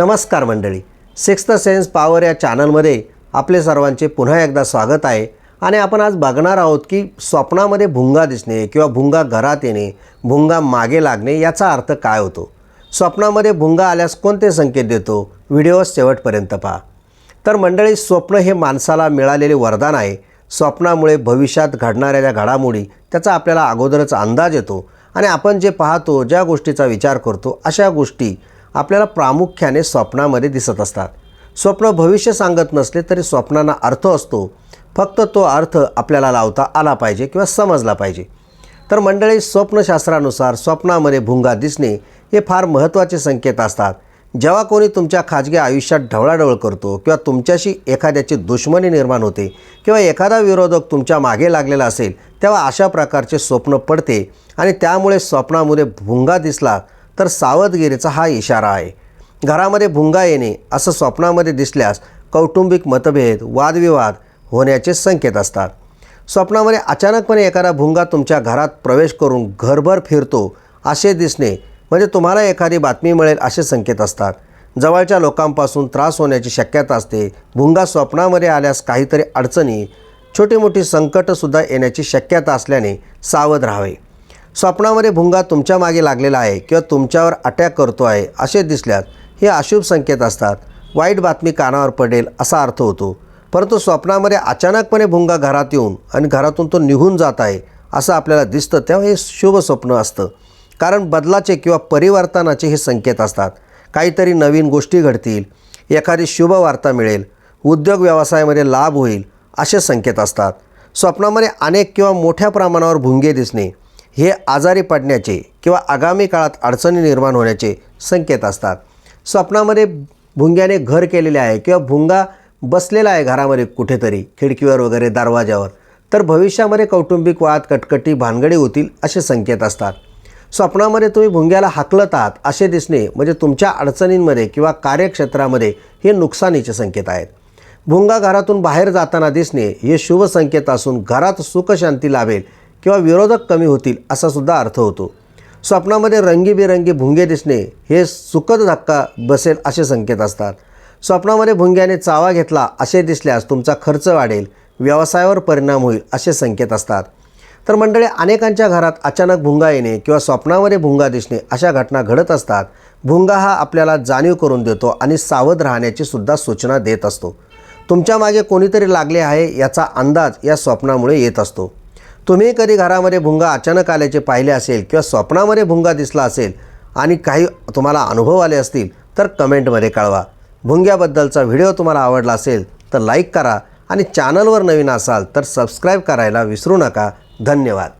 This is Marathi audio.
नमस्कार मंडळी. सिक्स्थ सेन्स पॉवर या चॅनलमध्ये आपले सर्वांचे पुन्हा एकदा स्वागत आहे. आणि आपण आज बघणार आहोत की स्वप्नामध्ये भुंगा दिसणे किंवा भुंगा घरात येणे भुंगा मागे लागणे याचा अर्थ काय होतो? स्वप्नामध्ये भुंगा आल्यास कोणते संकेत देतो? व्हिडिओ शेवटपर्यंत पहा. तर मंडळी स्वप्न हे माणसाला मिळालेले वरदान आहे. स्वप्नामुळे भविष्यात घडणाऱ्या ज्या घडामोडी त्याचा आपल्याला अगोदरच अंदाज येतो. आणि आपण जे पाहतो ज्या गोष्टीचा विचार करतो अशा गोष्टी आपल्याला प्रामुख्याने स्वप्नामध्ये दिसत असतात. स्वप्न भविष्य सांगत नसले तरी स्वप्नांना अर्थ असतो. फक्त तो अर्थ आपल्याला लावता आला पाहिजे किंवा समजला पाहिजे. तर मंडळी स्वप्नशास्त्रानुसार स्वप्नामध्ये भुंगा दिसणे हे फार महत्त्वाचे संकेत असतात. जेव्हा कोणी तुमच्या खाजगी आयुष्यात ढवळाढवळ करतो किंवा तुमच्याशी एखाद्याची दुश्मनी निर्माण होते किंवा एखादा विरोधक तुमच्या मागे लागलेला असेल तेव्हा अशा प्रकारचे स्वप्न पडते आणि त्यामुळे स्वप्नामध्ये भुंगा दिसला तर सावधगिरीचा हा इशारा आहे. घरामध्ये भुंगा येणे असं स्वप्नामध्ये दिसल्यास कौटुंबिक मतभेद वादविवाद होण्याचे संकेत असतात. स्वप्नामध्ये अचानकपणे एखादा भुंगा तुमच्या घरात प्रवेश करून घरभर फिरतो असे दिसणे म्हणजे तुम्हाला एखादी बातमी मिळेल असे संकेत असतात. जवळच्या लोकांपासून त्रास होण्याची शक्यता असते. भुंगा स्वप्नामध्ये आल्यास काहीतरी अडचणी छोटी मोठी संकटंसुद्धा येण्याची शक्यता असल्याने सावध राहावे. स्वप्नामध्ये भुंगा तुमच्या मागे लागलेला आहे किंवा तुमच्यावर अटॅक करतो आहे असे दिसल्यास हे अशुभ संकेत असतात. वाईट बातमी कानावर पडेल असा अर्थ होतो. परंतु स्वप्नामध्ये अचानकपणे भुंगा घरात येऊन आणि घरातून तो निघून जात आहे असं आपल्याला दिसतं तेव्हा हे शुभ स्वप्न असतं. कारण बदलाचे किंवा परिवर्तनाचे हे संकेत असतात. काहीतरी नवीन गोष्टी घडतील एखादी शुभ वार्ता मिळेल उद्योग व्यवसायामध्ये लाभ होईल असे संकेत असतात. स्वप्नामध्ये अनेक किंवा मोठ्या प्रमाणावर भुंगे दिसणे हे आजारी पडण्याचे किंवा आगामी काळात अडचणी निर्माण होण्याचे संकेत असतात. स्वप्नामध्ये भुंग्याने घर केलेले आहे किंवा भुंगा बसलेला आहे घरामध्ये कुठेतरी खिडकीवर वगैरे दरवाजावर तर भविष्यामध्ये कौटुंबिक वाद कटकटी भानगडी होतील असे संकेत असतात. स्वप्नामध्ये तुम्ही भुंग्याला हाकलत आहात असे दिसणे म्हणजे तुमच्या अडचणींमध्ये किंवा कार्यक्षेत्रामध्ये हे नुकसानीचे संकेत आहेत. भुंगा घरातून बाहेर जाताना दिसणे हे शुभ संकेत असून घरात सुखशांती लाभेल किंवा विरोधक कमी होतील असा सुद्धा अर्थ होतो. स्वप्नामध्ये रंगीबेरंगी भुंगे दिसणे हे सुखद धक्का बसेल असे संकेत असतात. स्वप्नामध्ये भुंग्याने चावा घेतला असे दिसल्यास तुमचा खर्च वाढेल व्यवसायावर परिणाम होईल असे संकेत असतात. तर मंडळी अनेकांच्या घरात अचानक भुंगा येणे किंवा स्वप्नामध्ये भुंगा दिसणे अशा घटना घडत असतात. भुंगा हा आपल्याला जाणीव करून देतो आणि सावध राहण्याची सुद्धा सूचना देत असतो. तुमच्या मागे कोणीतरी लागले आहे याचा अंदाज या स्वप्नामुळे येत असतो. तुम्ही कधी घरामध्ये भुंगा अचानक आल्याचे पाहिले असेल किंवा स्वप्नामध्ये भुंगा दिसला असेल आणि काही तुम्हाला अनुभव आले असतील तर कमेंटमध्ये कळवा. भुंग्याबद्दलचा व्हिडिओ तुम्हाला आवडला असेल तर लाईक करा आणि चॅनलवर नवीन असाल तर सबस्क्राईब करायला विसरू नका. धन्यवाद.